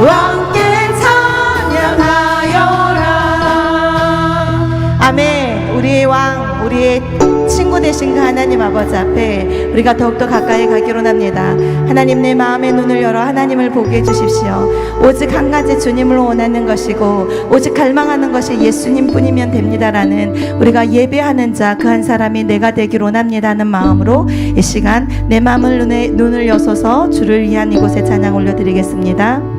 왕께 찬양하여라 아멘 우리의 왕 우리의 친구 되신 그 하나님 아버지 앞에 우리가 더욱더 가까이 가기로 합니다. 하나님 내 마음의 눈을 열어 하나님을 보게 해주십시오. 오직 한 가지 주님을 원하는 것이고 오직 갈망하는 것이 예수님뿐이면 됩니다라는 우리가 예배하는 자 그 한 사람이 내가 되기로 합니다는 마음으로 이 시간 내 마음을 눈에 눈을 여서서 주를 위한 이곳에 찬양 올려드리겠습니다.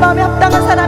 마음에 합당한 사람